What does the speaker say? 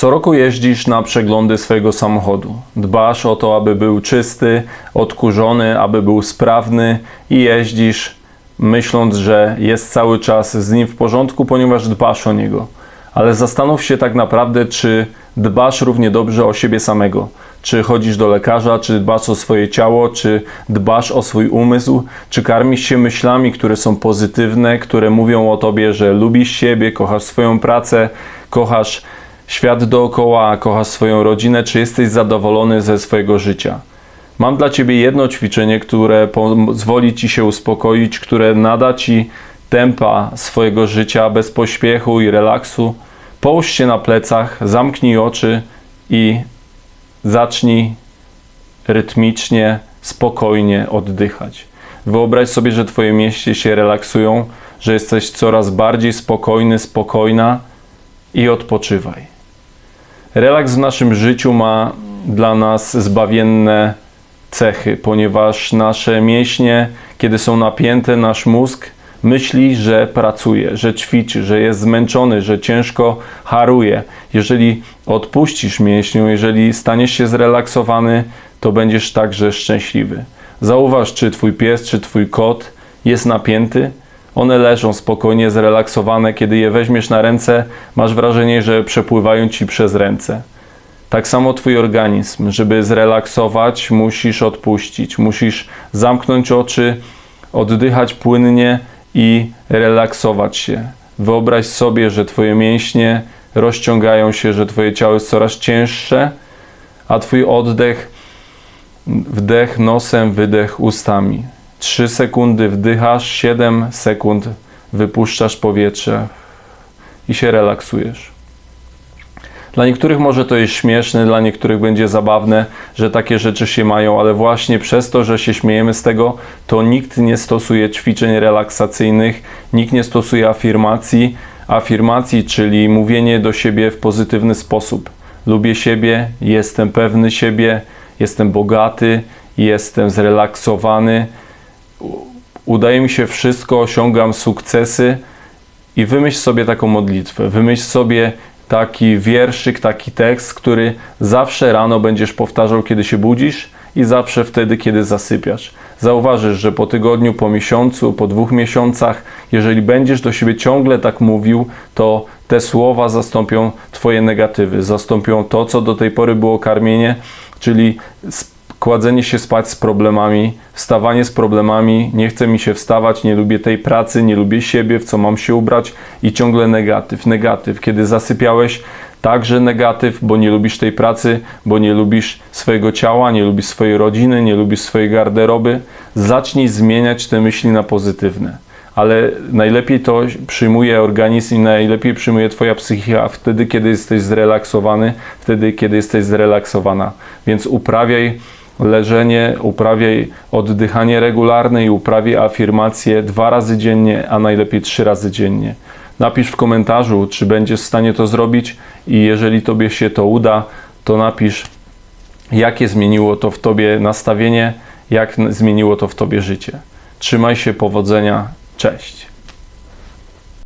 Co roku jeździsz na przeglądy swojego samochodu. Dbasz o to, aby był czysty, odkurzony, aby był sprawny i jeździsz myśląc, że jest cały czas z nim w porządku, ponieważ dbasz o niego. Ale zastanów się tak naprawdę, czy dbasz równie dobrze o siebie samego. Czy chodzisz do lekarza, czy dbasz o swoje ciało, czy dbasz o swój umysł, czy karmisz się myślami, które są pozytywne, które mówią o tobie, że lubisz siebie, kochasz swoją pracę, kochasz świat dookoła, kochasz swoją rodzinę, czy jesteś zadowolony ze swojego życia. Mam dla Ciebie jedno ćwiczenie, które pozwoli Ci się uspokoić, które nada Ci tempa swojego życia bez pośpiechu i relaksu. Połóż się na plecach, zamknij oczy i zacznij rytmicznie, spokojnie oddychać. Wyobraź sobie, że Twoje mięśnie się relaksują, że jesteś coraz bardziej spokojny, spokojna i odpoczywaj. Relaks w naszym życiu ma dla nas zbawienne cechy, ponieważ nasze mięśnie, kiedy są napięte, nasz mózg myśli, że pracuje, że ćwiczy, że jest zmęczony, że ciężko haruje. Jeżeli odpuścisz mięśniu, jeżeli staniesz się zrelaksowany, to będziesz także szczęśliwy. Zauważ, czy twój pies, czy twój kot jest napięty. One leżą spokojnie, zrelaksowane. Kiedy je weźmiesz na ręce, masz wrażenie, że przepływają ci przez ręce. Tak samo Twój organizm, żeby zrelaksować, musisz odpuścić, musisz zamknąć oczy, oddychać płynnie i relaksować się. Wyobraź sobie, że Twoje mięśnie rozciągają się, że Twoje ciało jest coraz cięższe, a Twój oddech, wdech nosem, wydech ustami. 3 sekundy wdychasz, 7 sekund wypuszczasz powietrze i się relaksujesz. Dla niektórych może to jest śmieszne, dla niektórych będzie zabawne, że takie rzeczy się mają, ale właśnie przez to, że się śmiejemy z tego, to nikt nie stosuje ćwiczeń relaksacyjnych, nikt nie stosuje afirmacji, afirmacji, czyli mówienie do siebie w pozytywny sposób. Lubię siebie, jestem pewny siebie, jestem bogaty, jestem zrelaksowany, udaje mi się wszystko, osiągam sukcesy. I wymyśl sobie taką modlitwę, wymyśl sobie taki wierszyk, taki tekst, który zawsze rano będziesz powtarzał, kiedy się budzisz i zawsze wtedy, kiedy zasypiasz. Zauważysz, że po tygodniu, po miesiącu, po dwóch miesiącach, jeżeli będziesz do siebie ciągle tak mówił, to te słowa zastąpią Twoje negatywy, zastąpią to, co do tej pory było karmienie, czyli kładzenie się spać z problemami, wstawanie z problemami, nie chce mi się wstawać, nie lubię tej pracy, nie lubię siebie, w co mam się ubrać i ciągle negatyw, negatyw. Kiedy zasypiałeś, także negatyw, bo nie lubisz tej pracy, bo nie lubisz swojego ciała, nie lubisz swojej rodziny, nie lubisz swojej garderoby. Zacznij zmieniać te myśli na pozytywne. Ale najlepiej to przyjmuje organizm i najlepiej przyjmuje Twoja psychika wtedy, kiedy jesteś zrelaksowany, wtedy, kiedy jesteś zrelaksowana. Więc uprawiaj leżenie, uprawiaj oddychanie regularne i uprawiaj afirmacje dwa razy dziennie, a najlepiej trzy razy dziennie. Napisz w komentarzu, czy będziesz w stanie to zrobić i jeżeli Tobie się to uda, to napisz, jakie zmieniło to w Tobie nastawienie, jak zmieniło to w Tobie życie. Trzymaj się, powodzenia, cześć.